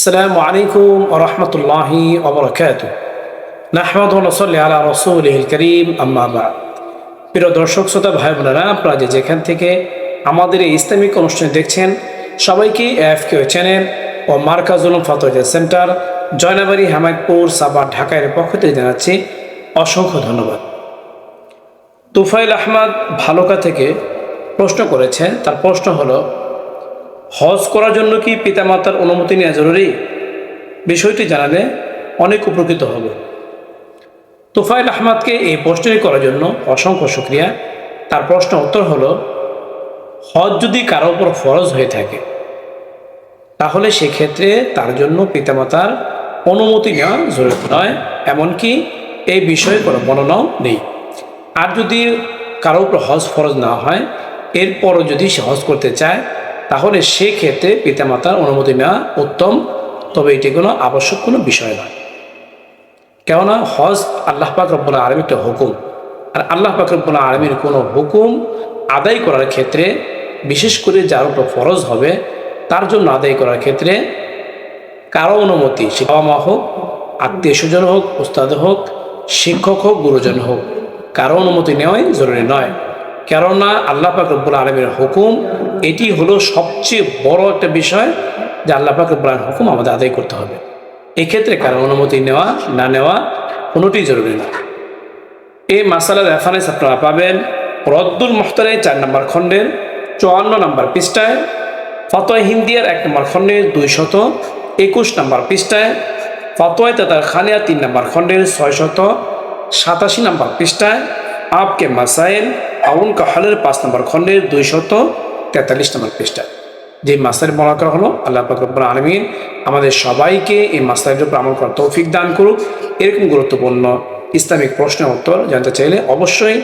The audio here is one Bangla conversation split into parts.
السلام عليكم ورحمة الله وبركاته نحمد ونصلي على رسوله الكريم أما بعد প্রিয় দর্শক শ্রোতা ভাই বোনেরা আপনারা যে যেখান থেকে আমাদের এই ইসলামিক অনুষ্ঠান দেখছেন সবাইকে এফ কেউ চ্যানেল ও মার্কাজুল ফতোয়া সেন্টার জয়নাবাড়ি হামায়তপুর সাবার ঢাকার পক্ষ থেকে জানাচ্ছি অসংখ্য ধন্যবাদ তুফাইল আহমদ ভালুকা থেকে প্রশ্ন করেছেন তার প্রশ্ন হলো হজ করার জন্য কি পিতামাতার অনুমতি নেওয়া জরুরি? বিষয়টি জানালে অনেক উপকৃত হবে। তুফাইল আহমদকে এই প্রশ্নটি করার জন্য অসংখ্য শুক্রিয়া। তার প্রশ্ন উত্তর হলো, হজ যদি কারও উপর ফরজ হয়ে থাকে, তাহলে সেক্ষেত্রে তার জন্য পিতামাতার অনুমতি নেওয়া জরুরি নয়, এমনকি এই বিষয়ে কোনো বর্ণনাও নেই। আর যদি কারও উপর হজ ফরজ না হয়, এরপরও যদি সে হজ করতে চায় তাহলে সেক্ষেত্রে পিতামাতার অনুমতি নেওয়া উত্তম, তবে এটি কোনো আবশ্যক কোনো বিষয় নয়। কেননা হজ আল্লাহ পাক রব্বুল আলমীর একটা হুকুম। আর আল্লাহ পাক রব্বুল আলমীর কোনো হুকুম আদায় করার ক্ষেত্রে, বিশেষ করে যার উপর ফরজ হবে, তার জন্য আদায় করার ক্ষেত্রে কারও অনুমতি, সে বাবা মা হোক, আত্মীয় স্বজন হোক উস্তাদ হোক, শিক্ষক হোক, গুরুজন হোক, কারও অনুমতি নেওয়াই জরুরি নয়। কেননা আল্লাহ পাক রব্বুল আলমীর হুকুম এটি হলো সবচেয়ে বড় একটা বিষয় যে আল্লাহ পাক রব্বুল হুকুম আমাদের আদায় করতে হবে। এক্ষেত্রে কারও অনুমতি নেওয়া, না নেওয়া কোনোটি জরুরি না। এই মাসালার রেফারেন্স আপনারা পাবেন রদ্দুল মোহতারে চার নম্বর খণ্ডের চুয়ান্ন নম্বর পৃষ্ঠায়, ফতোয় হিন্দিয়ার এক নম্বর খণ্ডের দুই শত একুশ নম্বর পৃষ্ঠায়, ফতোয় তাতার খানিয়া তিন নম্বর খণ্ডের ছয় শত সাতাশি নম্বর পৃষ্ঠায় আপকে মাসাইল আউন কাহালের পাঁচ নম্বর খণ্ডের দুই শত তেতাল্লিশ নম্বর পৃষ্ঠায় যে মাস্টারের বলা করা হলো, আল্লাহ পাকরবুল আলমিন আমাদের সবাইকে এই মাস্টারের উপর আমল করার তৌফিক দান করুক। এরকম গুরুত্বপূর্ণ ইসলামিক প্রশ্নের উত্তর জানতে চাইলে অবশ্যই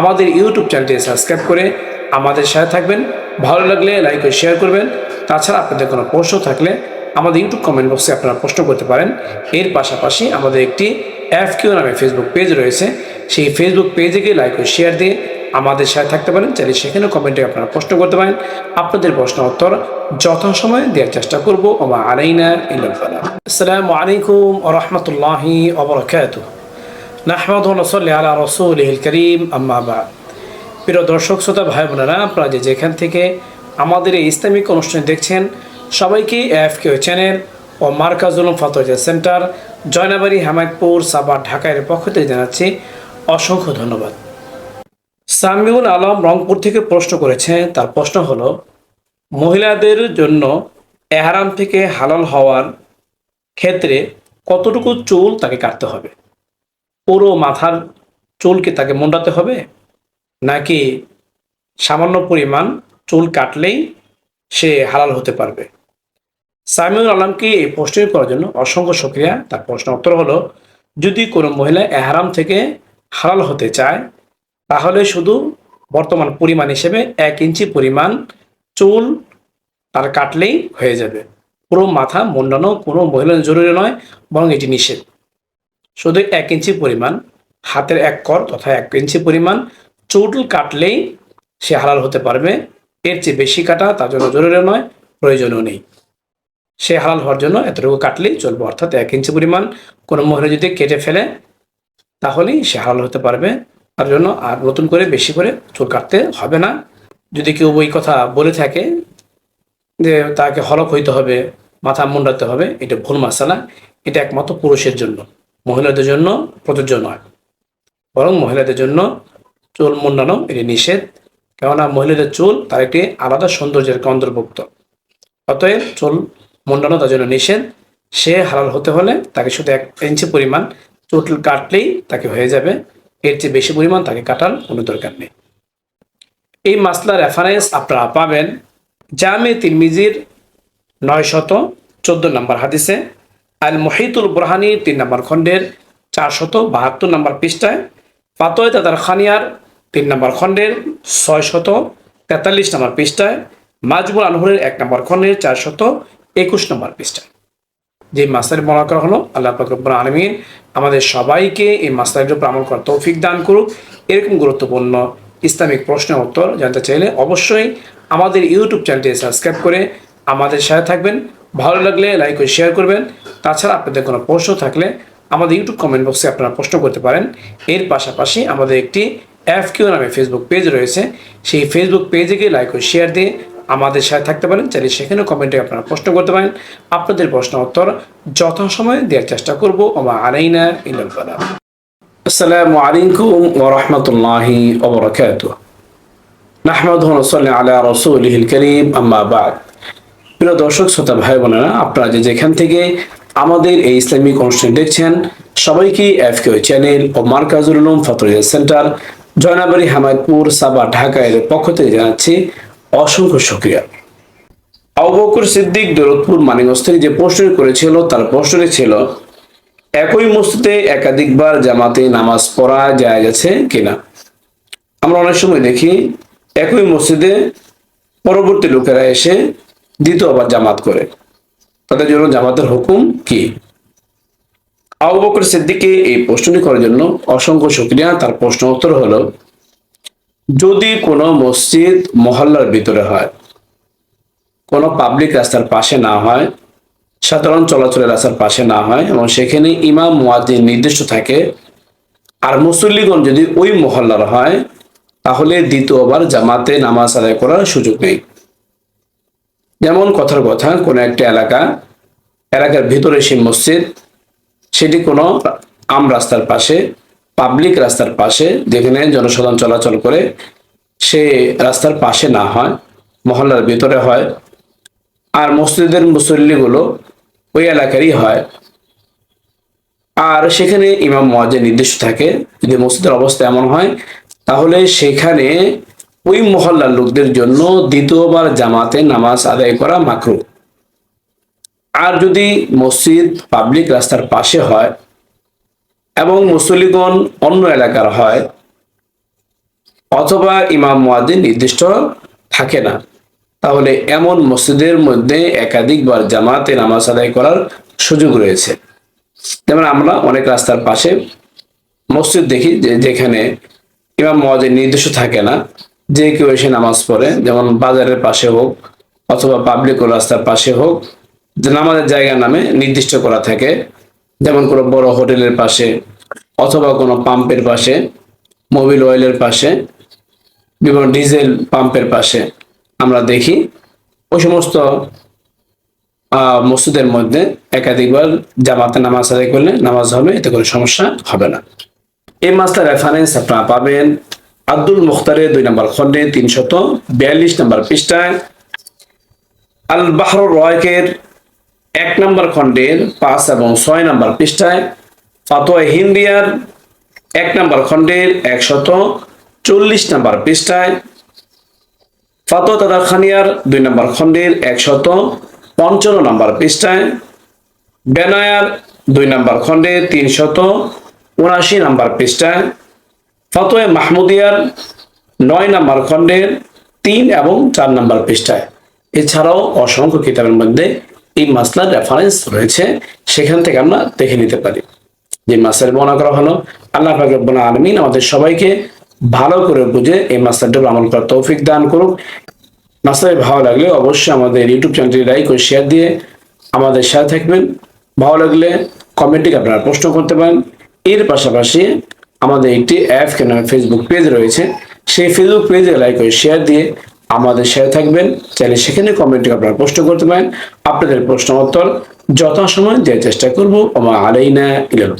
আমাদের ইউটিউব চ্যানেলটি সাবস্ক্রাইব করে আমাদের সাথে থাকবেন। ভালো লাগলে লাইক ও শেয়ার করবেন। তাছাড়া আপনাদের কোনো প্রশ্ন থাকলে আমাদের ইউটিউব কমেন্ট বক্সে আপনারা প্রশ্ন করতে পারেন। এর পাশাপাশি আমাদের একটি এফ কিউ নামে ফেসবুক পেজ রয়েছে। সেই ফেসবুক পেজে গিয়ে লাইক ও শেয়ার দিয়ে আমাদের সাথে থাকতে পারেন। চাইলে সেখানে কমেন্টে আপনারা প্রশ্ন করতে পারেন। আপনাদের প্রশ্ন উত্তর যথাসময়ে দেওয়ার চেষ্টা করব। ওমা আসসালামু আলাইকুম রাহমাতুল্লাহি কারীম। আম্মা প্রিয় দর্শক, শ্রোতা, ভাই, বোনেরা, আপনারা যে যেখান থেকে আমাদের এই ইসলামিক অনুষ্ঠান দেখছেন, সবাইকে এফ কেউ চ্যানেল ও মার্কাজুল ফতোয়া সেন্টার, জয়নাবাড়ি, হামায়তপুর সাবার ঢাকার পক্ষ থেকে জানাচ্ছি অসংখ্য ধন্যবাদ। সামিউল আলম রংপুর থেকে প্রশ্ন করেছে, তার প্রশ্ন হলো, মহিলাদের জন্য এহারাম থেকে হালাল হওয়ার ক্ষেত্রে কতটুকু চুল তাকে কাটতে হবে? পুরো মাথার চুলকে তাকে মুন্ডাতে হবে? নাকি সামান্য পরিমাণ চুল কাটলেই সে হালাল হতে পারবে? সামিউল আলমকে এই প্রশ্নটি করার জন্য অসংখ্য সক্রিয়া তার প্রশ্ন উত্তর হলো, যদি কোনো মহিলা এহারাম থেকে হালাল হতে চায়, তাহলে শুধু বর্তমান পরিমাণ হিসেবে এক ইঞ্চি পরিমাণ চুল তার কাটলেই হয়ে যাবে। পুরো মাথা মুন্ডানো কোনো মহিলার জরুরি নয়, বরং এটি নিষেধ। শুধু এক ইঞ্চি পরিমাণ, হাতের এক কর তথা এক ইঞ্চি পরিমাণ চুল কাটলেই সে হালাল হতে পারবে। এর চেয়ে বেশি কাটা তার জন্য জরুরি নয়, প্রয়োজনও নেই। সে হালাল হওয়ার জন্য এতটুকু কাটলেই চলবে, অর্থাৎ এক ইঞ্চি পরিমাণ কোনো মহিলা যদি কেটে ফেলে তাহলেই সে হালাল হতে পারবে। তার জন্য আর নতুন করে বেশি করে চুল কাটতে হবে না। যদি কেউ ওই কথা বলে থাকে যে তাকে হলক হইতে হবে, মাথা মুন্ডাতে হবে, এটা ভুল মাসালা। এটা একমাত্র পুরুষের জন্য, মহিলাদের জন্য প্রযোজ্য নয়। বরং মহিলাদের জন্য চুল মুন্ডানো এটি নিষেধ। কেননা মহিলাদের চুল তার একটি আলাদা সৌন্দর্যের অন্তর্ভুক্ত অতএব চুল মুন্ডানো তার জন্য নিষেধ। সে হালাল হতে হলে তাকে শুধু এক ইঞ্চি পরিমাণ চুল কাটলেই তাকে হয়ে যাবে। এর চেয়ে বেশি পরিমাণ তাকে কাটার কোনো দরকার নেই। এই মাসলার রেফারেন্স আপনারা পাবেন জামে তিরমিজির নয় শত চোদ্দ নম্বর হাদিসে, আল মহিতুল বুরহানি তিন নম্বর খণ্ডের চার শত বাহাত্তর নম্বর পৃষ্ঠায় পাতয় তাদার খানিয়ার তিন নম্বর খণ্ডের ছয় শত তেতাল্লিশ নম্বর পৃষ্ঠায় মাজবুল আনহুরের এক নম্বর খণ্ডের চার শত একুশ নম্বর পৃষ্ঠায়। যে মাস্টার বলা করা হলো, আল্লাহ ফকরবুল আলমিন আমাদের সবাইকে এই মাস্টারের উপর আমল করার তৌফিক দান করুক। এরকম গুরুত্বপূর্ণ ইসলামিক প্রশ্নের উত্তর জানতে চাইলে অবশ্যই আমাদের ইউটিউব চ্যানেলটি সাবস্ক্রাইব করে আমাদের সাথে থাকবেন। ভালো লাগলে লাইক ও শেয়ার করবেন। তাছাড়া আপনাদের কোনো প্রশ্ন থাকলে আমাদের ইউটিউব কমেন্ট বক্সে আপনারা প্রশ্ন করতে পারেন। এর পাশাপাশি আমাদের একটি এফ কিউ নামে ফেসবুক পেজ রয়েছে। সেই ফেসবুক পেজে গিয়ে লাইক ও শেয়ার দিয়ে আমাদের সাথে থাকতে পারেন, চাইলে সেখানে কমেন্টে আপনারা প্রশ্ন করতে পারেন। আপনাদের প্রশ্ন উত্তর যথাসময়ে দেওয়ার চেষ্টা করব। ওমা আলাইনা ইলাল বালাগ আসসালামু আলাইকুম ওয়া রাহমাতুল্লাহি ওয়া বারাকাতুহু। নাহমাদুহু ওয়া নুসাল্লি আলা রাসূলিহিল কারীম, আম্মা বাদ। প্রিয় দর্শক, শ্রোতা, ভাই, বোনেরা, আপনারা যেখান থেকে আমাদের এই ইসলামিক অনুষ্ঠান দেখছেন, সবাইকে এফ কে চ্যানেল ও মার্কাজুল উলুম ফতরিয়া সেন্টার, জয়নাবাড়ি হামাদপুর সাবা, ঢাকা এর পক্ষ থেকে জানাচ্ছি অসংখ্য শুক্রিয়া। আবুবকর সিদ্দিক দৌলতপুর মানিগঞ্জ থেকে যে প্রশ্নটি করেছিল, তার প্রশ্নটি ছিল, একই মসজিদে একাধিকবার জামাতে নামাজ পড়া যায় গেছে কিনা? আমরা অনেক সময় দেখি, একই মসজিদে পরবর্তী লোকেরা এসে দ্বিতীয়বার জামাত করে। তাদের জন্য জামাতের হুকুম কি? আবু বকর সিদ্দিককে এই প্রশ্নটি করার জন্য অসংখ্য শুক্রিয়া। তার প্রশ্ন উত্তর হলো যদি কোনো মসজিদ মহল্লার ভিতরে হয়, কোনো পাবলিক রাস্তার পাশে না হয়, সাধারণ চলাচলের রাস্তার পাশে না হয় এবং সেখানে ইমাম মুয়াজ্জিন নির্দিষ্ট থাকে, আর মুসল্লিগণ যদি ওই মহল্লার হয়, তাহলে দ্বিতীয়বার জামাতে নামাজ আদায় করার সুযোগ নেই। যেমন কথার কথা, কোনো একটা এলাকা, এলাকার ভিতরে সেই মসজিদ, সেটি কোনো আম রাস্তার পাশে পাবলিক রাস্তার পাশে যেখানে জনসাধারণ চলাচল করে, সে রাস্তার পাশে না হয়, মহল্লার ভিতরে হয়, আর মসজিদের মুসল্লিগুলো ওই এলাকারই হয়। আর সেখানে ইমাম মহাজের নির্দেশ থাকে, যদি মসজিদের অবস্থা এমন হয়, তাহলে সেখানে ওই মহল্লার লোকদের জন্য দ্বিতীয়বার জামাতে নামাজ আদায় করা মাকরু। আর যদি মসজিদ পাবলিক রাস্তার পাশে হয় এবং মুসলিগণ অন্য এলাকার হয়, অথবা ইমাম মুয়াদ্দিন নির্দিষ্ট থাকে না। তাহলে এমন মসজিদের মধ্যে একাধিকবার জামাতে নামাজ আদায় করার সুযোগ রয়েছে। যেমন আমরা অনেক রাস্তার পাশে মসজিদ দেখি, যে যেখানে ইমাম মহাজের নির্দেশ থাকে না, যে কেউ এসে নামাজ পড়ে। যেমন বাজারের পাশে হোক অথবা পাবলিক রাস্তার পাশে হোক, যে নামাজের জায়গা নামে নির্দিষ্ট করা থাকে। যেমন কোনো বড় হোটেলের পাশে অথবা কোনো পাম্পের পাশে, মোবিল অয়েলের পাশে, বিভিন্ন ডিজেল পাম্পের পাশে আমরা দেখি ওই সমস্ত মসজিদের মধ্যে একাধিকবার জামাতে নামাজ আদায় করলে নামাজ হবে, এতে কোনো সমস্যা হবে না। এই মাসটার রেফারেন্স আপনারা পাবেন আব্দুল মুখতারের দুই নম্বর খন্ডে তিনশত বিয়াল্লিশ নম্বর পৃষ্ঠায় আল বাহর রয়েকের এক নম্বর খণ্ডের পাঁচ এবং ছয় নম্বর পৃষ্ঠায় ফাতোয়া হিন্দিয়ার এক নম্বর খণ্ডের একশত চল্লিশ নম্বর পৃষ্ঠায় ফাতোয়া তাদার খানিয়ার দুই নম্বর খণ্ডের একশত পঞ্চান্ন নম্বর পৃষ্ঠায় বেনায়ার দুই নম্বর খণ্ডের তিনশত উনাশি নম্বর পৃষ্ঠায় ফতোয়া মাহমুদিয়ার নয় নম্বর খণ্ডের তিন এবং চার নম্বর পৃষ্ঠায়। এছাড়াও অসংখ্য কিতাবের মধ্যে এই মাসলার রেফারেন্স রয়েছে, সেখান থেকে আমরা দেখে নিতে পারি। যে মাসের বর্ণনা করা হলো, আল্লাহ ফাকরবুল আলমিন আমাদের সবাইকে ভালো করে বুঝে এই উপর আমল করার তৌফিক দান করুক। মাসলায় ভালো লাগলে অবশ্যই আমাদের ইউটিউব চ্যানেলটি লাইক ও শেয়ার দিয়ে আমাদের সাথে থাকবেন। ভালো লাগলে কমেন্টে আপনারা প্রশ্ন করতে পারেন। এর পাশাপাশি আমাদের একটি অ্যাপ কেন ফেসবুক পেজ রয়েছে, সেই ফেসবুক পেজে লাইক ও শেয়ার দিয়ে আমাদের সাথে থাকবেন। চাইলে সেখানে কমেন্টে আপনারা প্রশ্ন করতে পারেন। আপনাদের প্রশ্ন উত্তর যথাসময় দেওয়ার চেষ্টা করব। আমার আলাইনা ইলাম